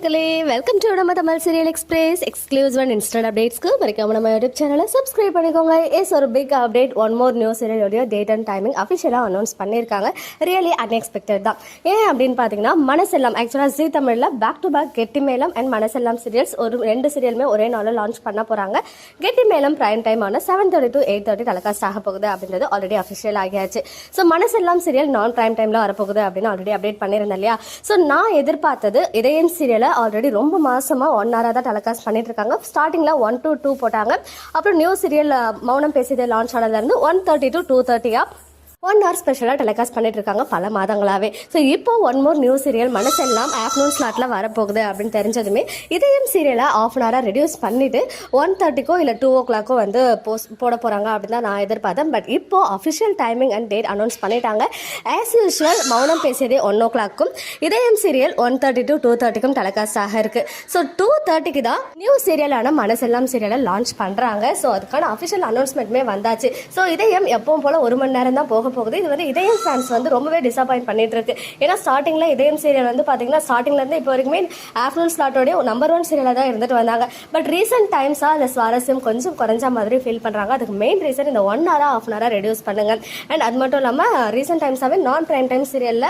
மக்களே welcome to நம்ம Tamil serial express exclusive and instant அப்டேட்ஸ்க்கு மறக்காம நம்ம யூடியூப் சேனலை சப்ஸ்கிரைப் பண்ணிக்கோங்க. எஸ் ஒரு big update one more new சீரியலோடைய date and timing அஃபிஷியலாக அனௌன்ஸ் பண்ணியிருக்காங்க. ரியலி அன்எக்ஸ்பெக்டட் தான். ஏன் அப்படின்னு பார்த்தீங்கன்னா மனசெல்லாம் ஆக்சுவலாக ஜி தமிழில் பேக் டு பேக் கெட்டி மேலம் அண்ட் மனசெல்லாம் சீரியல்ஸ் ஒரு ரெண்டு சீரியலுமே ஒரே நாளில் லான்ச் பண்ண போகிறாங்க கெட்டி மேலம் பிரைம் டைம் ஆன seven thirty to eight thirty telecast ஆக போகுது அப்படின்றது ஆல்ரெடி அஃபிஷியல் ஆகியாச்சு. ஸோ மனசெல்லாம் சீரியல் நான் பிரைம் டைமில் வரப்போகுது அப்படின்னு ஆல்ரெடி அப்டேட் பண்ணியிருந்தேன் இல்லையா? ஸோ நான் எதிர்பார்த்தது இதயம் சீரியலை ஆல்ரெடி ரொம்ப மாசமா ஒன் ஹவராக தான் டெலகாஸ்ட் பண்ணிட்டு இருக்காங்க ஸ்டார்டிங்கில் ஒன் டு டூ போட்டாங்க. அப்புறம் நியூ சீரியல் மௌனம் பேசியதை லான்ச் ஆனதுலேருந்து ஒன் தேர்ட்டி டு டூ தேர்ட்டியா ஒன் ஹவர் ஸ்பெஷலாக டெலிகாஸ்ட் பண்ணிட்டு இருக்காங்க பல மாதங்களாகவே ஸோ இப்போ one more new serial Manasellam afternoon ஸ்லாட்டில் வரப்போகுது அப்படின்னு தெரிஞ்சதுமே இதயம் சீரியலை ஆஃப் அன் ஹவராக ரெடியூஸ் பண்ணிவிட்டு ஒன் தேர்ட்டிக்கோ இல்லை டூ ஓ கிளாக்கோ வந்து போஸ்ட் போட போகிறாங்க அப்படின்னு தான் நான் எதிர்பார்த்தேன். பட் இப்போ official timing and date announce பண்ணிட்டாங்க. As usual Mounam Pesiyadhe one O கிளாக்கும் Idhayam serial one thirty to two தேர்ட்டிக்கும் telecast ஆக இருக்கு. ஸோ டூ தேர்ட்டிக்கு தான் நியூ சீரியலான மனசெல்லாம் சீரியலை லான்ச் பண்ணுறாங்க ஸோ அதுக்கான அஃபிஷியல் அனௌன்ஸ்மெண்ட்டுமே வந்தாச்சு. ஸோ இதயம் எப்பவும் போல ஒரு மணி நேரம் தான் போக போகுது. இது வந்து இதயம் ஃபேன்ஸ் வந்து ரொம்பவே டிசப்பாயிண்ட் பண்ணிட்டு இருக்கு ஏன்னா ஸ்டார்டிங்ல இதயம் சீரியல் வந்து பாத்தீங்கன்னா ஸ்டார்டிங்ல இருந்து இப்போ வரைக்குமே ஆஃப்டர்நூன் ஸ்லாட்டோடய நம்பர் ஒன் சீரியலாக தான் இருந்துட்டு வந்தாங்க. பட் ரீசெண்ட் டைம்ஸா அந்த சுவாரஸ்யம் கொஞ்சம் குறைஞ்ச மாதிரி ஃபீல் பண்றாங்க. அதுக்கு மெயின் ரீசன் இந்த ஒன் ஹவரா ஆஃப் அன் ஹவரா ரெடியூஸ் பண்ணுங்க. அண்ட் அது மட்டும் இல்லாம ரீசெண்ட் டைம்ஸாவே நான் பிரைம் டைம் சீரியல்ல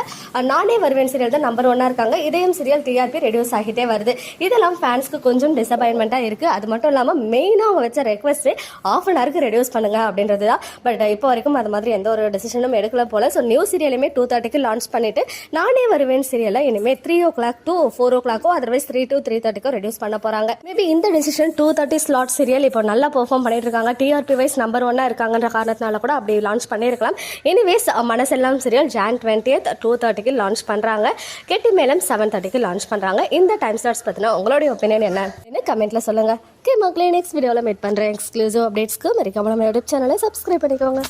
நானே வருவேன் சீரியல் தான் நம்பர் ஒன்னா இருக்காங்க. இதயம் சீரியல் டிஆர்பி ரெடியூஸ் ஆகிட்டே வருது. இதெல்லாம் ஃபேன்ஸ்க்கு கொஞ்சம் டிசப்பாயின்மெண்ட்டாக இருக்கு. அது மட்டும் இல்லாமல் மெயினாக அவங்க வச்ச ரெக்வஸ்ட் ஆஃப் அன் ஹவருக்கு ரெடியூஸ் பண்ணுங்க அப்படின்றது தான் பட் இப்போ வரைக்கும் அது மாதிரி எந்த ஒரு டிசிஷனும் எடுக்கல போல. ஸோ நியூ சீரியலுமே டூ தேர்ட்டிக்கு லான்ச் பண்ணிட்டு நானே வருவேன் சீரியலை இனிமேல் three o'clock two four ஓ கிளாக்கோ அதர்வைஸ் த்ரீ டூ த்ரீ தேர்ட்டிக்கோ ரெடியூஸ் பண்ண போகிறாங்க மேபி இந்த decision two thirty slot serial இப்போ நல்லா பெர்ஃபார்ம் பண்ணிட்டு இருக்காங்க. டிஆர்பி வைஸ் நம்பர் ஒன்னாக இருக்காங்கன்ற காரணத்தினால கூட அப்படி லான்ச் பண்ணியிருக்கலாம் anyways Manasellam serial June twentieth two தேர்ட்டிக்கு லான்ச் பண்ணுறாங்க கெட்டி மேலம் செவன் தேர்ட்டிக்கு லான்ச் பண்ணுறாங்க இந்த டைம் ஸ்லாட்ஸ் பற்றினா உங்களுடைய ஒப்பீனியன் என்ன? கமெண்ட்ல சொல்லுங்க. ஓகே மக்களே நெக்ஸ்ட் வீடியோவில் மீட் பண்ணுறேன் எக்ஸ்க்ளூசிவ் அப்டேட்ஸ்க்கு மறக்காம நம்ம யூடியூப் சேனலை சப்ஸ்கிரைப் பண்ணிக்கோங்க.